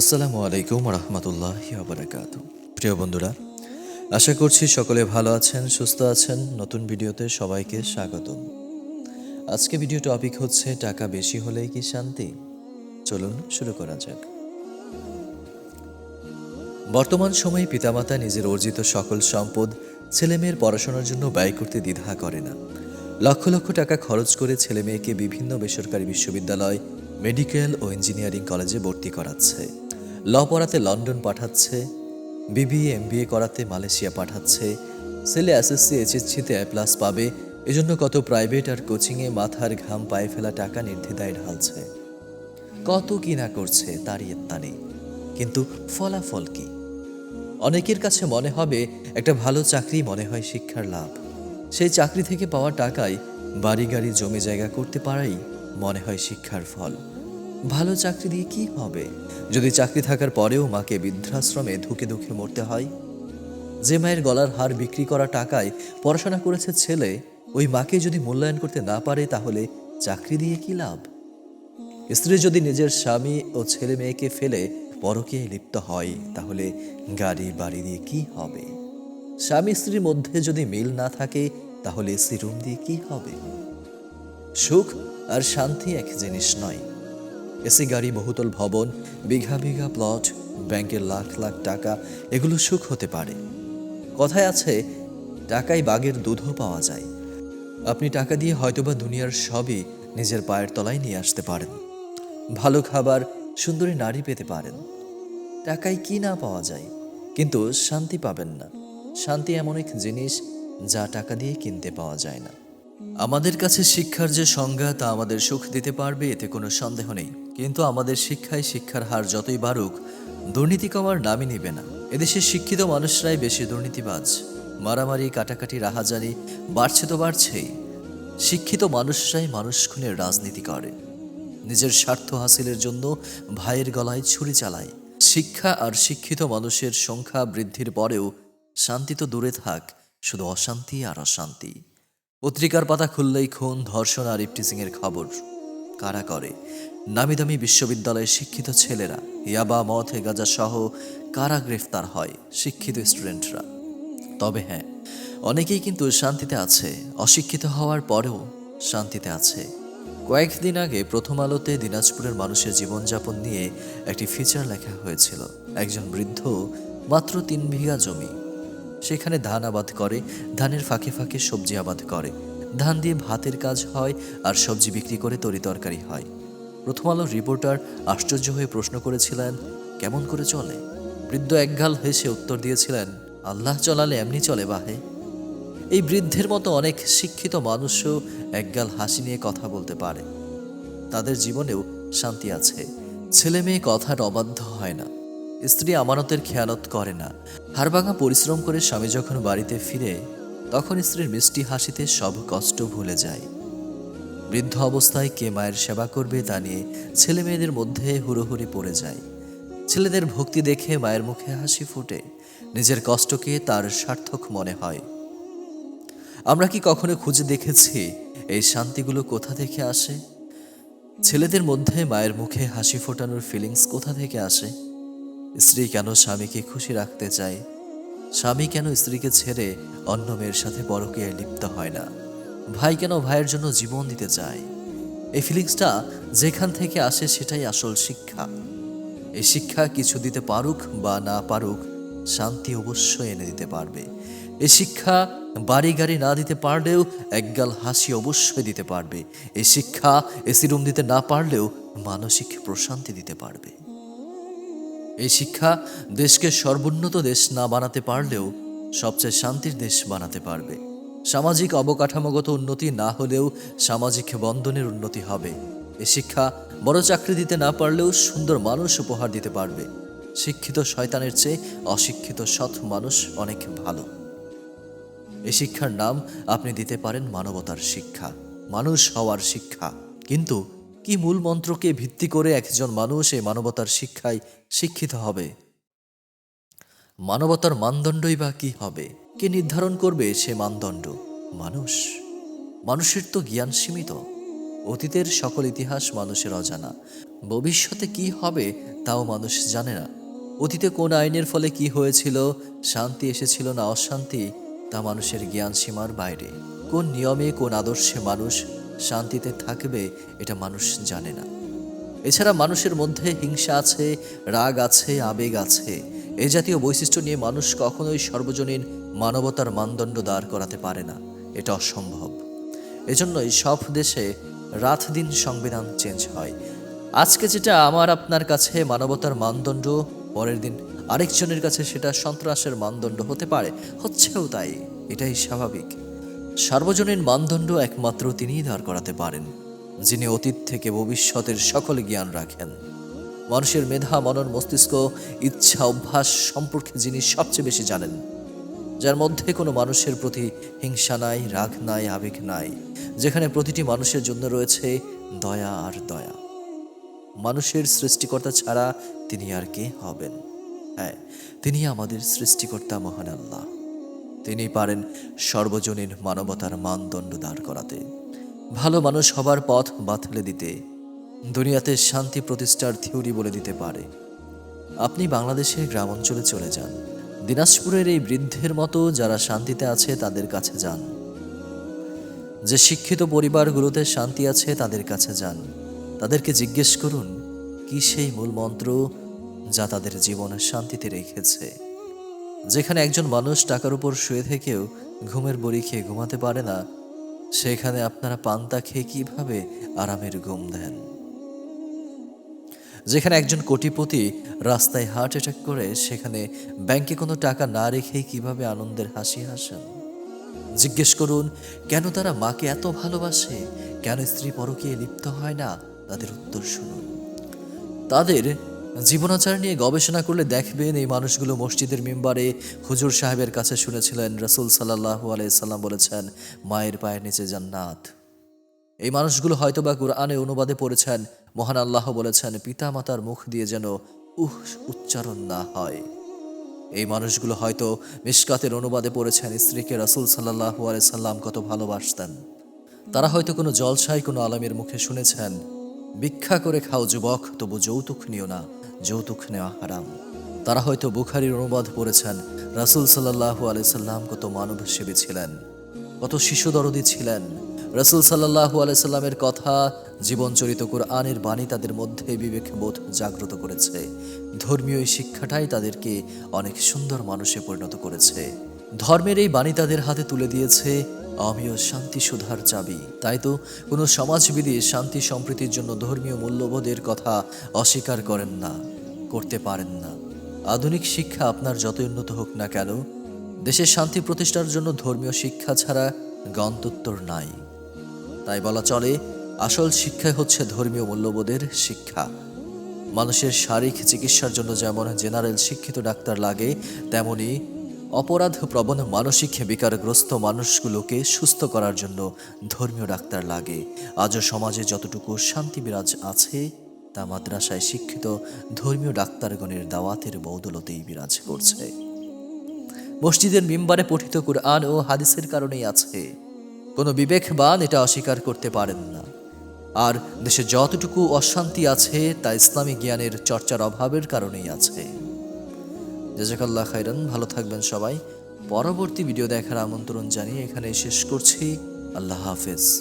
আসসালামু আলাইকুম রহমতুল্লাহ বারাকাত প্রিয় বন্ধুরা, আশা করছি সকলে ভালো আছেন, সুস্থ আছেন। নতুন ভিডিওতে সবাইকে স্বাগতম। আজকে ভিডিও টপিক হচ্ছে, টাকা বেশি হলেই কি শান্তি? চলুন শুরু করা যাক। বর্তমান সময়ে পিতামাতা নিজের অর্জিত সকল সম্পদ ছেলেমেয়ের পড়াশোনার জন্য ব্যয় করতে দ্বিধা করে না। লক্ষ লক্ষ টাকা খরচ করে ছেলে মেয়েকে বিভিন্ন বেসরকারি বিশ্ববিদ্যালয়, মেডিকেল ও ইঞ্জিনিয়ারিং কলেজে ভর্তি করাচ্ছে। ল পড়াতে লন্ডন পাঠাচ্ছে, বিবিএ, এমবিএ করাতে মালয়েশিয়া পাঠাচ্ছে, ছেলে এসএসসি, এইচএসসিতে এ প্লাস পাবে, এজন্য কত প্রাইভেট আর কোচিংয়ে মাথার ঘাম পায়ে ফেলা টাকা নির্দ্বিধায় ঢালছে। কত কি না করছে তারই এত্তা কিন্তু ফলাফল কি? অনেকের কাছে মনে হবে একটা ভালো চাকরি মনে হয় শিক্ষার লাভ। সেই চাকরি থেকে পাওয়া টাকায় বাড়ি গাড়ি জমি জায়গা করতে পারাই মনে হয় শিক্ষার ফল। ভালো চাকরি দিয়ে কি হবে? যদি চাকরি থাকার পরেও মাকে বৃদ্ধাশ্রমে ধুকে ধুকে মরতে হয়? যে মায়ের গলার হার বিক্রি করা টাকায় পড়াশোনা করেছে ছেলে, ওই মাকে যদি মূল্যায়ন করতে না পারে তাহলে চাকরি দিয়ে কি লাভ? স্ত্রী যদি নিজের স্বামী ও ছেলে মেয়েকে ফেলে পরকে লিপ্ত হয়, তাহলে গাড়ি বাড়ি দিয়ে কি হবে? স্বামী স্ত্রীর মধ্যে যদি মিল না থাকে, তাহলে এসি রুম দিয়ে কি হবে? সুখ আর শান্তি এক জিনিস নয়। এসি গাড়ি, বহুতল ভবন, বিঘা বিঘা প্লট ব্যাংকের লাখ লাখ টাকা, এগুলো সুখ হতে পারে। কথায় আছে টাকায় বাঘের দুধও পাওয়া যায়। আপনি টাকা দিয়ে হয়তোবা দুনিয়ার সবই নিজের পায়ের তলায় নিয়ে আসতে পারেন। ভালো খাবার, সুন্দরী নারী পেতে পারেন। টাকায় কি না পাওয়া যায়? কিন্তু শান্তি পাবেন না। শান্তি এমন এক জিনিস যা টাকা দিয়ে কিনতে পাওয়া যায় না। আমাদের কাছে শিক্ষার যে সংজ্ঞা তা আমাদের সুখ দিতে পারবে, এতে কোনো সন্দেহ নেই। কিন্তু আমাদের শিক্ষায় শিক্ষার হার যতই বাড়ুক, দুর্নীতি কমার নামই নিবে না। এদেশের শিক্ষিত মানুষরাই বেশি দুর্নীতিবাজ। মারামারি, কাটাকাটি রাহাজানি বাড়ছে তো বাড়ছেই। শিক্ষিত মানুষরাই মানুষ খুনের রাজনীতি করে। নিজের স্বার্থ হাসিলের জন্য ভাইয়ের গলায় ছুরি চালায়। শিক্ষা আর শিক্ষিত মানুষের সংখ্যা বৃদ্ধির পরেও শান্তি তো দূরে থাক, শুধু অশান্তি আর অশান্তি। পত্রিকার পাতা খুললেই খুন, ধর্ষণ আর ইপটিজিংয়ের খবর কারা করে? নামি দামি বিশ্ববিদ্যালয়ের শিক্ষিত ছেলেরা ইয়াবা মথ গাজা সহ কারা গ্রেফতার হয় শিক্ষিত স্টুডেন্টরা? তবে হ্যাঁ অনেকেই কিন্তু শান্তিতে আছে, অশিক্ষিত হওয়ার পরেও শান্তিতে আছে। কয়েকদিন আগে প্রথম আলোতে দিনাজপুরের মানুষের জীবনযাপন নিয়ে একটি ফিচার লেখা হয়েছিল। একজন বৃদ্ধ মাত্র তিন বিঘা জমি। সেখানে ধান আবাদ করে, ধানের ফাঁকে ফাঁকে সবজি আবাদ করে। ধান দিয়ে ভাতের কাজ হয় আর সবজি বিক্রি করে তরি তরকারি হয়। প্রথম আলোর রিপোর্টার আশ্চর্য হয়ে প্রশ্ন করেছিলেন, কেমন করে চলে? বৃদ্ধ একগাল হেসে উত্তর দিয়েছিলেন, আল্লাহ চলালে এমনি চলে বাহে। এই বৃদ্ধের মতো অনেক শিক্ষিত মানুষও একগাল হাসি নিয়ে কথা বলতে পারে। তাদের জীবনেও শান্তি আছে। ছেলে মেয়ে কথার অবাধ্য হয় না। স্ত্রী আমানতের খেয়ালত করে না। হাড়ভাঙা পরিশ্রম করে স্বামী যখন বাড়িতে ফিরে, তখন স্ত্রীর মিষ্টি হাসিতে সব কষ্ট ভুলে যায়। বৃদ্ধ অবস্থায় কে মায়ের সেবা করবে তা নিয়ে ছেলে মেয়েদের মধ্যে হুড়োহুড়ি পড়ে যায়। ছেলেদের ভক্তি দেখে মায়ের মুখে হাসি ফুটে। নিজের কষ্টকে তার সার্থক মনে হয়। আমরা কি কখনো খুঁজে দেখেছি এই শান্তিগুলো কোথা থেকে আসে? ছেলেদের মধ্যে মায়ের মুখে হাসি ফোটানোর ফিলিংস কোথা থেকে আসে? স্ত্রী কেন স্বামীকে খুশি রাখতে চায়? স্বামী কেন স্ত্রীকে ছেড়ে অন্য মেয়ের সাথে পরকীয়ায় লিপ্ত হয় না? ভাই কেন ভাইয়ের জন্য জীবন দিতে চায়? এই ফিলিংসটা যেখান থেকে আসে সেটাই আসল শিক্ষা। এই শিক্ষা কিছু দিতে পারুক বা না পারুক, শান্তি অবশ্যই এনে দিতে পারবে। এই শিক্ষা বাড়ি গাড়ি না দিতে পারলেও একগাল হাসি অবশ্যই দিতে পারবে। এই শিক্ষা এসি রুম দিতে না পারলেও মানসিক প্রশান্তি দিতে পারবে। এই শিক্ষা দেশকে সর্বোন্নত দেশ না বানাতে পারলেও সবচেয়ে শান্তির দেশ বানাতে পারবে। সামাজিক অবকাঠামোগত উন্নতি না হলেও সামাজিক বন্ধনের উন্নতি হবে। এ শিক্ষা বড় চাকরি দিতে না পারলেও সুন্দর মানুষ উপহার দিতে পারবে। শিক্ষিত শয়তানের চেয়ে অশিক্ষিত সৎ মানুষ অনেক ভালো। এই শিক্ষার নাম আপনি দিতে পারেন মানবতার শিক্ষা। মানুষ হওয়ার শিক্ষা। কিন্তু কি মূল মন্ত্রকে ভিত্তি করে একজন মানুষ এই মানবতার শিক্ষায় শিক্ষিত হবে? মানবতার মানদণ্ডই বা কি হবে? কে নির্ধারণ করবে সে মানদণ্ড? মানুষ। মানুষের তো জ্ঞান সীমিত। অতীতের সকল ইতিহাস মানুষের অজানা। ভবিষ্যতে কি হবে তাও মানুষ জানে না। অতীতে কোন আইনের ফলে কি হয়েছিল, শান্তি এসেছিল না অশান্তি, তা মানুষের জ্ঞান সীমার বাইরে। কোন নিয়মে, কোন আদর্শে মানুষ শান্তিতে থাকবে, এটা মানুষ জানে না। এছাড়া মানুষের মধ্যে হিংসা আছে, রাগ আছে, আবেগ আছে। এ জাতীয় বৈশিষ্ট্য নিয়ে মানুষ কখনোই সর্বজনীন মানবতার মানদণ্ড দাঁড় করাতে পারে না। এটা অসম্ভব। এজন্যই সব দেশে রাত দিন সংবিধান চেঞ্জ হয়। আজকে যেটা আমার আপনার কাছে মানবতার মানদণ্ড, পরের দিন আরেকজনের কাছে সেটা সন্ত্রাসের মানদণ্ড হতে পারে, হচ্ছেও তাই। এটাই স্বাভাবিক। সার্বজনীন মানদণ্ড একমাত্র তিনিই দাঁড় করাতে পারেন, যিনি অতীত থেকে ভবিষ্যতের সকল জ্ঞান রাখেন। মানুষের মেধা, মনন, মস্তিষ্ক, ইচ্ছা, অভ্যাস সম্পর্কে যিনি সবচেয়ে বেশি জানেন, যার মধ্যে কোনো মানুষের প্রতি হিংসা নাই, রাগ নাই, আবেগ নাই, যেখানে প্রতিটি মানুষের জন্য রয়েছে দয়া আর দয়া। মানুষের সৃষ্টিকর্তা ছাড়া তিনি আর কে হবেন? হ্যাঁ তিনি আমাদের সৃষ্টিকর্তা মহান আল্লাহ। তিনি পারেন সর্বজনীন মানবতার মানদণ্ড দাঁড় করাতে। ভালো মানুষ হবার পথ বাতলে দিতে। দুনিয়াতে শান্তি প্রতিষ্ঠার থিওরি বলে দিতে পারে। আপনি বাংলাদেশের গ্রাম অঞ্চলে চলে যান। দিনাজপুরের এই বৃদ্ধের মতো যারা শান্তিতে আছে, তাদের কাছে যান। যে শিক্ষিত পরিবারগুলোতে শান্তি আছে, তাদের কাছে যান। তাদেরকে জিজ্ঞেস করুন, কি সেই মূল মন্ত্র যা তাদের জীবনে শান্তিতে রেখেছে? যেখানে একজন মানুষ টাকার উপর শুয়ে থেকেও ঘুমের বড়ি খেয়ে ঘুমাতে পারে না, সেখানে আপনারা পান্তা খেয়ে কীভাবে আরামের ঘুম দেন? যেখানে একজন কোটিপতি রাস্তায় হার্ট অ্যাটাক করে, সেখানে ব্যাংকে কোনো টাকা না রেখেই কীভাবে আনন্দের হাসি হাসেন? জিজ্ঞেস করুন, কেন তারা মাকে এত ভালোবাসে? কেন স্ত্রী পরকে লিপ্ত হয় না? তাদের উত্তর শুনুন। তাদের জীবনাচার নিয়ে গবেষণা করলে দেখবেন এই মানুষগুলো মসজিদের মেম্বারে হুজুর সাহেবের কাছে শুনেছিলেন, রসুল সাল্লাহ আলাইসাল্লাম বলেছেন, মায়ের পায়ের নিচে জান্নাত। এই মানুষগুলো হয়তোবা কোরআনে অনুবাদে পড়েছেন মহান আল্লাহ বলেছেন পিতা মাতার মুখ দিয়ে যেন উহ উচ্চারণ না হয়। এই মানুষগুলো হয়তো মিসকাতের অনুবাদে পড়েছেন, স্ত্রীকে রাসুল সাল্লাহ সাল্লাম কত ভালোবাসতেন। তারা হয়তো কোনো জলসায় কোনো আলমের মুখে শুনেছেন, ভিক্ষা করে খাও যুবক, তবু যৌতুক নিও না, যৌতুক নেওয়া হারাম। তারা হয়তো বুখারির অনুবাদ পড়েছেন, রাসুল সাল্লাহ সাল্লাম কত মানব সেবী ছিলেন, কত শিশু দরদি ছিলেন রসুল সাল্লাহু আলাইসাল্লামের কথা জীবনচরিত কোরআনের বাণী তাদের মধ্যে বিবেকবোধ জাগ্রত করেছে। ধর্মীয় এই শিক্ষাটাই তাদেরকে অনেক সুন্দর মানুষে পরিণত করেছে। ধর্মের এই বাণী তাদের হাতে তুলে দিয়েছে আমিও শান্তি সুধার চাবি। তাই তো, কোনো সমাজবিধি শান্তি সম্প্রীতির জন্য ধর্মীয় মূল্যবোধের কথা অস্বীকার করেন না, করতে পারেন না। আধুনিক শিক্ষা আপনার যত উন্নত হোক না কেন, দেশের শান্তি প্রতিষ্ঠার জন্য ধর্মীয় শিক্ষা ছাড়া গন্তোত্তর নাই। তাই বলা চলে, আসল শিক্ষাই হচ্ছে ধর্মীয় মূল্যবোধের শিক্ষা। মানুষের শারীরিক চিকিৎসার জন্য যেমন জেনারেল শিক্ষিত ডাক্তার লাগে, তেমনি অপরাধ প্রবণ মানসিক বিকারগ্রস্ত মানুষগুলোকে সুস্থ করার জন্য ধর্মীয় ডাক্তার লাগে। আজও সমাজে যতটুকু শান্তি বিরাজ আছে, তা মাদ্রাসায় শিক্ষিত ধর্মীয় ডাক্তারগণের দাওয়াতের বৌদলতেই বিরাজ করছে। মসজিদের মিম্বারে পঠিত কোরআন ও হাদিসের কারণেই আছে। কোনো বিবেকবান এটা অস্বীকার করতে পারেন না। আর দেশে যতটুকু অশান্তি আছে, তা ইসলামী জ্ঞানের চর্চার অভাবের কারণেই আছে। জাজাকাল্লাহ খাইরান ভালো থাকবেন সবাই। পরবর্তী ভিডিও দেখার আমন্ত্রণ জানিয়ে এখানে শেষ করছি। আল্লাহ হাফেজ।